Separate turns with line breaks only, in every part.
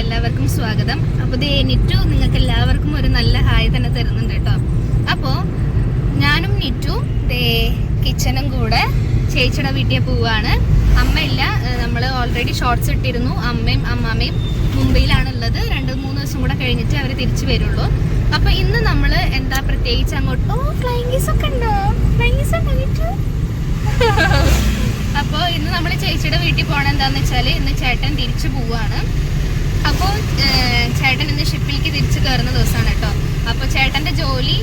എല്ലാവർക്കും സ്വാഗതം. അപ്പോൾ ദേ നിറ്റു നിങ്ങൾക്ക് എല്ലാവർക്കും ഒരു നല്ല ഹായ് തന്നെ തരുന്നുണ്ട് കേട്ടോ. അപ്പോൾ ഞാനും നിറ്റു ദേ കിച്ചനും കൂടെ ചേച്ചിയുടെ വീട്ടിൽ പോവാണ്. അമ്മയില്ല നമ്മൾ ഓൾറെഡി ഷോർട്സ് ഇട്ടിരുന്നു. അമ്മയും അമ്മാമ്മയും മുംബൈയിലാണ് ഉള്ളത് രണ്ട് മൂന്ന് ദിവസം കൂടെ കഴിഞ്ഞിട്ട് അവർ തിരിച്ചു വരുള്ളൂ. അപ്പോൾ ഇന്ന് നമ്മൾ എന്താ പ്രത്യേകിച്ച് അങ്ങോട്ട് ഓ ഒക്കെ ഉണ്ടോ? അപ്പോൾ ഇന്ന് നമ്മൾ ചേച്ചിയുടെ വീട്ടിൽ പോകണം എന്താന്ന് വെച്ചാൽ ഇന്ന് ചേട്ടൻ തിരിച്ചു പോവാണ്. അപ്പോൾ ചേട്ടൻ ഇന്ന് ഷിപ്പിലേക്ക് തിരിച്ചു കയറുന്ന ദിവസമാണ് കേട്ടോ. അപ്പോൾ ചേട്ടന്റെ ജോലി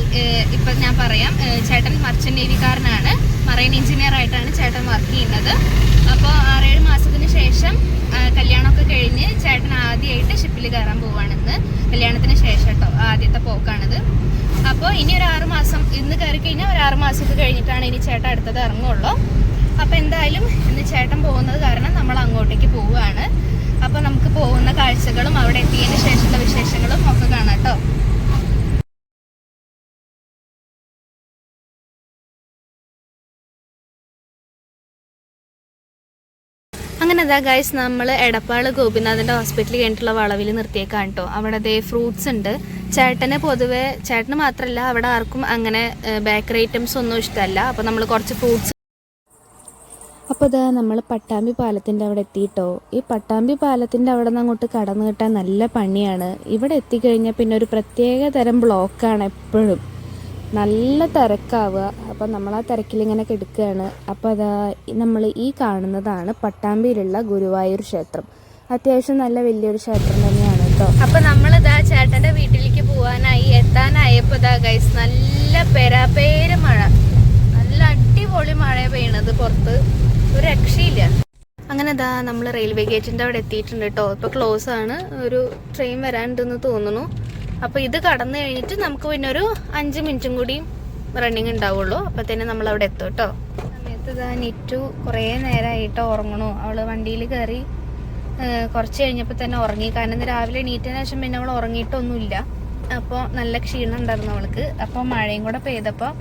ഇപ്പം ഞാൻ പറയാം. ചേട്ടൻ മർച്ചന്റ് നേവിക്കാരനാണ് മറൈൻ എഞ്ചിനീയർ ആയിട്ടാണ് ചേട്ടൻ വർക്ക് ചെയ്യുന്നത്. അപ്പോൾ ആറേഴ് മാസത്തിന് ശേഷം കല്യാണമൊക്കെ കഴിഞ്ഞ് ചേട്ടൻ ആദ്യമായിട്ട് ഷിപ്പിൽ കയറാൻ പോവാണ് ഇന്ന്. കല്യാണത്തിന് ശേഷം കേട്ടോ ആദ്യത്തെ പോക്കാണിത്. അപ്പോൾ ഇനി ഒരു ആറ് മാസം ഇന്ന് കയറി കഴിഞ്ഞാൽ ഒരു ആറ് മാസമൊക്കെ കഴിഞ്ഞിട്ടാണ് ഇനി ചേട്ടൻ അടുത്തത് ഇറങ്ങുള്ളൂ. അപ്പോൾ എന്തായാലും ഇന്ന് ചേട്ടൻ പോകുന്നത് കാരണം നമ്മൾ അങ്ങോട്ടേക്ക് പോവുകയാണ് അപ്പോൾ നമുക്ക് പോകുന്ന കാഴ്ചകളും അവിടെ എത്തിയതിന് ശേഷമുള്ള വിശേഷങ്ങളും ഒക്കെ കാണാം കേട്ടോ അങ്ങനെ അതാ ഗൈസ് നമ്മൾ എടപ്പാൾ ഗോപിനാഥിന്റെ ഹോസ്പിറ്റലിൽ കഴിഞ്ഞിട്ടുള്ള വളവിൽ നിർത്തിയേക്കാണ് കേട്ടോ അവിടെ അതേ ഫ്രൂട്ട്സ് ഉണ്ട്. ചേട്ടന് പൊതുവെ ചേട്ടന് മാത്രമല്ല അവിടെ ആർക്കും അങ്ങനെ ബേക്കറി ഐറ്റംസ് ഒന്നും ഇഷ്ടമല്ല അപ്പോൾ നമ്മൾ കുറച്ച് ഫ്രൂട്ട്സ് അപ്പോൾ ഇതാ നമ്മൾ പട്ടാമ്പി പാലത്തിന്റെ അവിടെ എത്തിയിട്ടോ ഈ പട്ടാമ്പി പാലത്തിന്റെ അവിടെ നിന്ന് അങ്ങോട്ട് കടന്നു കിട്ടാൻ നല്ല പണിയാണ്. ഇവിടെ എത്തിക്കഴിഞ്ഞാൽ പിന്നെ ഒരു പ്രത്യേക തരം ബ്ലോക്കാണ് എപ്പോഴും. നല്ല തിരക്കാവുക. അപ്പം നമ്മൾ ആ തിരക്കിലിങ്ങനെ കിടക്കുകയാണ്. അപ്പോൾ അതാ നമ്മൾ ഈ കാണുന്നതാണ് പട്ടാമ്പിയിലുള്ള ഗുരുവായൂർ ക്ഷേത്രം. അത്യാവശ്യം നല്ല വലിയൊരു ക്ഷേത്രം തന്നെയാണ് കേട്ടോ അപ്പൊ നമ്മളിതാ ചേട്ടന്റെ വീട്ടിലേക്ക് പോവാനായി എത്താനായപ്പോ ഇതാ ഗൈസ് നല്ല പെരാപേര് മഴ. നല്ല അടിപൊളി മഴ പെയ്യണത് പുറത്ത്. ഒരു രക്ഷയില്ല. അങ്ങനെ ഇതാ നമ്മൾ റെയിൽവേ ഗേറ്റിന്റെ അവിടെ എത്തിയിട്ടുണ്ട് കേട്ടോ ഇപ്പൊ ക്ലോസ് ആണ്. ഒരു ട്രെയിൻ വരാനുണ്ടെന്ന് തോന്നുന്നു. അപ്പൊ ഇത് കടന്നു കഴിഞ്ഞിട്ട് നമുക്ക് പിന്നെ ഒരു അഞ്ച് മിനിറ്റും കൂടി റണ്ണിങ് ഉണ്ടാവുള്ളൂ. അപ്പത്തേനും നമ്മൾ അവിടെ എത്തും കേട്ടോ. സമയത്ത് ഇതാ നിറ്റു കുറേ നേരമായിട്ട് ഉറങ്ങണു. അവൾ വണ്ടിയിൽ കയറി കുറച്ച് കഴിഞ്ഞപ്പോൾ തന്നെ ഉറങ്ങി. കാരണം ഇന്ന് രാവിലെ എണീറ്റതിന് ശേഷം പിന്നെ അവൾ ഉറങ്ങിയിട്ടൊന്നുമില്ല. അപ്പോൾ നല്ല ക്ഷീണം ഉണ്ടായിരുന്നു അവൾക്ക്. അപ്പോൾ മഴയും കൂടെ പെയ്തപ്പോൾ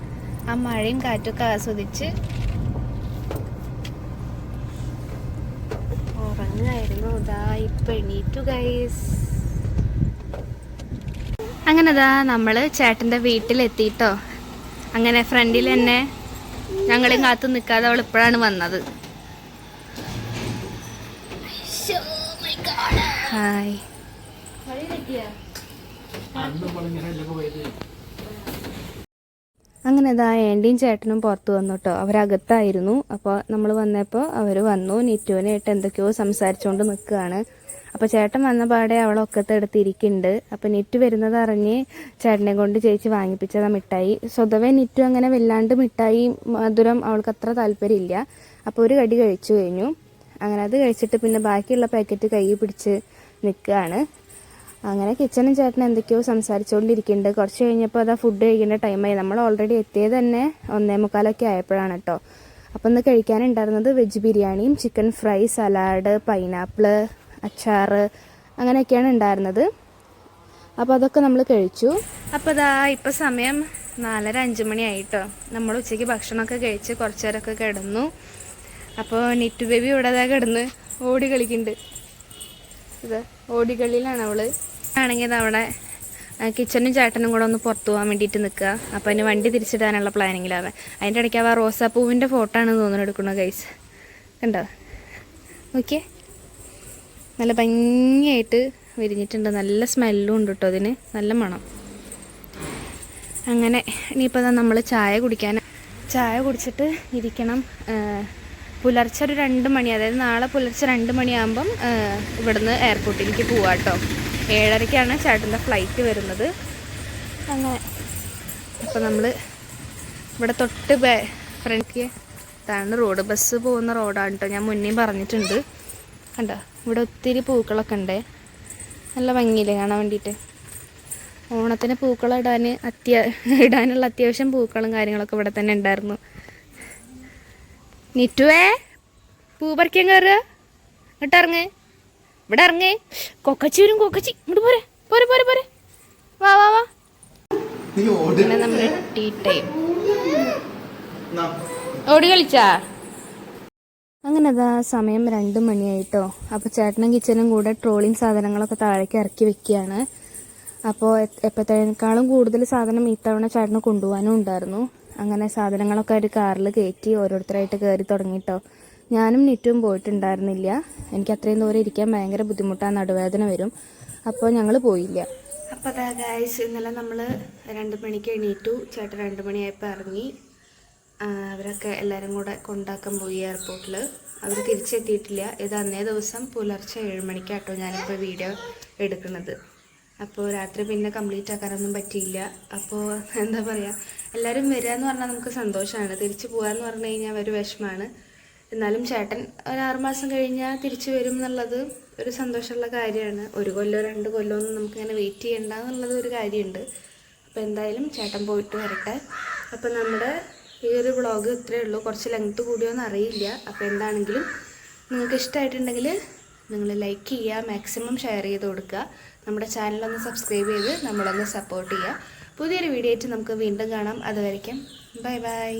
ആ മഴയും കാറ്റൊക്കെ ആസ്വദിച്ച് ഉറങ്ങായിരുന്നു. ഇതാ ഇപ്പം എണീറ്റു ഗൈസ് അങ്ങനെ നമ്മൾ നമ്മൾ ചേട്ടന്റെ വീട്ടിലെത്തിയിട്ടോ. അങ്ങനെ ഫ്രണ്ടിൽ തന്നെ ഞങ്ങളെ കാത്തു നിൽക്കാതെ അവൾ ഇപ്പോഴാണ് വന്നത്. ഹായ്. അങ്ങനെ ഇതാ ഏണ്ടിയും ചേട്ടനും പുറത്ത് വന്നു കേട്ടോ അവരകത്തായിരുന്നു. അപ്പോൾ നമ്മൾ വന്നപ്പോൾ അവർ വന്നു. നിറ്റുവിനായിട്ട് എന്തൊക്കെയോ സംസാരിച്ചുകൊണ്ട് നിൽക്കുകയാണ് അപ്പോൾ ചേട്ടൻ വന്ന പാടെ അവളൊക്കത്തെ എടുത്തിരിക്കുന്നുണ്ട് അപ്പോൾ നിറ്റു വരുന്നത് അറിഞ്ഞ് ചേട്ടനെ കൊണ്ട് ചേച്ചി വാങ്ങിപ്പിച്ചതാ മിഠായി. സ്വതവേ നിറ്റു അങ്ങനെ വല്ലാണ്ട് മിഠായി മധുരം അവൾക്ക് അത്ര താല്പര്യമില്ല. അപ്പോൾ ഒരു കടി കഴിച്ചു കഴിഞ്ഞു. അങ്ങനെ അത് കഴിച്ചിട്ട് പിന്നെ ബാക്കിയുള്ള പാക്കറ്റ് കൈ പിടിച്ച് നിൽക്കുകയാണ് അങ്ങനെ കിച്ചണും ചേട്ടൻ എന്തൊക്കെയോ സംസാരിച്ചുകൊണ്ടിരിക്കുന്നുണ്ട് കുറച്ച് കഴിഞ്ഞപ്പോൾ അതാ ഫുഡ് കഴിക്കേണ്ട ടൈമായി നമ്മൾ ഓൾറെഡി എത്തിയത് തന്നെ ഒന്നേ മുക്കാലൊക്കെ ആയപ്പോഴാണ് കേട്ടോ അപ്പം ഇന്ന് കഴിക്കാനുണ്ടായിരുന്നത് വെജ് ബിരിയാണിയും ചിക്കൻ ഫ്രൈ സലാഡ് പൈനാപ്പിൾ അച്ചാർ അങ്ങനെയൊക്കെയാണ് ഉണ്ടായിരുന്നത്. അപ്പോൾ അതൊക്കെ നമ്മൾ കഴിച്ചു. അപ്പോൾ അതാ ഇപ്പോൾ സമയം നാലര അഞ്ച് മണിയായിട്ടോ നമ്മൾ ഉച്ചയ്ക്ക് ഭക്ഷണമൊക്കെ കഴിച്ച് കുറച്ച് നേരമൊക്കെ കിടന്നു. അപ്പോൾ നിറ്റു ബേബി ഇവിടെ അതാ കിടന്ന് ഓടി കളിക്കുന്നുണ്ട്. ഇത് ഓടികളിലാണ് അവൾ. ആണെങ്കിൽ അവിടെ കിച്ചണും ചേട്ടനും കൂടെ ഒന്ന് പുറത്തു പോകാൻ വേണ്ടിയിട്ട് നിൽക്കുക. അപ്പോൾ അതിന് വണ്ടി തിരിച്ചിടാനുള്ള പ്ലാനിങ്ങിലാണ്. അതിന്റെ ഇടയ്ക്ക് ആ റോസാപ്പൂവിന്റെ ഫോട്ടോ ആണ് തോന്നുന്നു എടുക്കുന്നത് ഗൈസ് കണ്ടോ? ഓക്കെ നല്ല ഭംഗിയായിട്ട് വിരിഞ്ഞിട്ടുണ്ട്. നല്ല സ്മെല്ലും ഉണ്ട് കേട്ടോ അതിന്. നല്ല മണം. അങ്ങനെ ഇനിയിപ്പോൾ നമ്മൾ ചായ കുടിക്കാൻ ചായ കുടിച്ചിട്ട് ഇരിക്കണം. പുലർച്ചെ ഒരു രണ്ട് മണി അതായത് നാളെ പുലർച്ചെ രണ്ട് മണിയാകുമ്പം ഇവിടുന്ന് എയർപോർട്ടിലേക്ക് പോവാം കേട്ടോ. ഏഴരയ്ക്കാണ് ചേട്ടന്റെ ഫ്ലൈറ്റ് വരുന്നത്. അങ്ങനെ അപ്പോൾ നമ്മൾ ഇവിടെ തൊട്ട് ബേ ഫ്രണ്ട് ഇതാണ് റോഡ് ബസ് പോകുന്ന റോഡാണ് കേട്ടോ ഞാൻ മുന്നേ പറഞ്ഞിട്ടുണ്ട്. കണ്ടോ? ഇവിടെ ഒത്തിരി പൂക്കളൊക്കെ ഉണ്ട്. നല്ല ഭംഗിയില്ലേ കാണാൻ വേണ്ടിയിട്ട്? ഓണത്തിന് പൂക്കളിടാൻ അത്യാ ഇടാനുള്ള അത്യാവശ്യം പൂക്കളും കാര്യങ്ങളൊക്കെ ഇവിടെ തന്നെ ഉണ്ടായിരുന്നു. നിറ്റുവേ പൂ പറിക്കാൻ കയറുക ഇങ്ങോട്ട് ഇറങ്ങ്. ഇവിടെ ഇറങ്ങേ. കൊക്കച്ചി വരും കൊക്കച്ചി. ഇങ്ങോട്ട് പോരെ പോരെ പോരെ പോരെ. വാ വാ വാ.
നീ ഓടി.
പിന്നെ നമ്മൾ ടീ ടൈം.
നാ.
ഓടി കളിച്ചാ? അങ്ങനെ അതാ സമയം രണ്ട് മണിയായിട്ടോ. അപ്പോൾ ചേട്ടനും കിച്ചനും കൂടെ ട്രോളിങ് സാധനങ്ങളൊക്കെ താഴേക്ക് ഇറക്കി വെക്കുകയാണ്. അപ്പോൾ എപ്പോഴത്തേക്കാളും കൂടുതൽ സാധനം ഇത്തവണ ചേട്ടന് കൊണ്ടുപോകാനും ഉണ്ടായിരുന്നു. അങ്ങനെ സാധനങ്ങളൊക്കെ ഒരു കാറിൽ കയറ്റി ഓരോരുത്തരായിട്ട് കയറി തുടങ്ങിട്ടോ. ഞാനും നിറ്റും പോയിട്ടുണ്ടായിരുന്നില്ല. എനിക്ക് അത്രയും ദൂരം ഇരിക്കാൻ ഭയങ്കര ബുദ്ധിമുട്ടാണ് നടുവേദന വരും. അപ്പോൾ ഞങ്ങൾ പോയില്ല. അപ്പോൾ അതാ ഗായ്സ് ഇന്നലെ നമ്മൾ രണ്ട് മണിക്ക് എണീറ്റു. ചേട്ടൻ രണ്ട് മണിയായപ്പോൾ ഇറങ്ങി അവരൊക്കെ എല്ലാവരും കൂടെ കൊണ്ടാക്കാൻ പോയി എയർപോർട്ടിൽ അവർ തിരിച്ചെത്തിയിട്ടില്ല. ഇത് അന്നേ ദിവസം പുലർച്ചെ ഏഴ് മണിക്കാട്ടോ ഞാനിപ്പോൾ വീഡിയോ എടുക്കുന്നത്. അപ്പോൾ രാത്രി പിന്നെ കംപ്ലീറ്റ് ആക്കാനൊന്നും പറ്റിയില്ല. അപ്പോൾ എന്താ പറയുക എല്ലാവരും വരിക എന്ന് പറഞ്ഞാൽ നമുക്ക് സന്തോഷമാണ് തിരിച്ചു പോകാമെന്ന് പറഞ്ഞു കഴിഞ്ഞാൽ ഒരു വിഷമമാണ് എന്നാലും ചേട്ടൻ ഒരു ആറുമാസം കഴിഞ്ഞാൽ തിരിച്ചു വരും എന്നുള്ളത് ഒരു സന്തോഷമുള്ള കാര്യമാണ്. ഒരു കൊല്ലോ രണ്ട് കൊല്ലോ ഒന്നും നമുക്കിങ്ങനെ വെയിറ്റ് ചെയ്യണ്ട എന്നുള്ളത് ഒരു കാര്യമുണ്ട്. അപ്പോൾ എന്തായാലും ചേട്ടൻ പോയിട്ട് വരട്ടെ. അപ്പോൾ നമ്മുടെ ഈ ഒരു ബ്ലോഗ് ഇത്രയേ ഉള്ളൂ. കുറച്ച് ലെങ്ത് കൂടിയോന്ന് അറിയില്ല. അപ്പോൾ എന്താണെങ്കിലും നിങ്ങൾക്ക് ഇഷ്ടമായിട്ടുണ്ടെങ്കിൽ നിങ്ങൾ ലൈക്ക് ചെയ്യുക മാക്സിമം ഷെയർ ചെയ്ത് കൊടുക്കുക. നമ്മുടെ ചാനലൊന്ന് സബ്സ്ക്രൈബ് ചെയ്ത് നമ്മളൊന്ന് സപ്പോർട്ട് ചെയ്യുക. പുതിയൊരു വീഡിയോ ആയിട്ട് നമുക്ക് വീണ്ടും കാണാം. അതുവരയ്ക്കും ബൈ ബൈ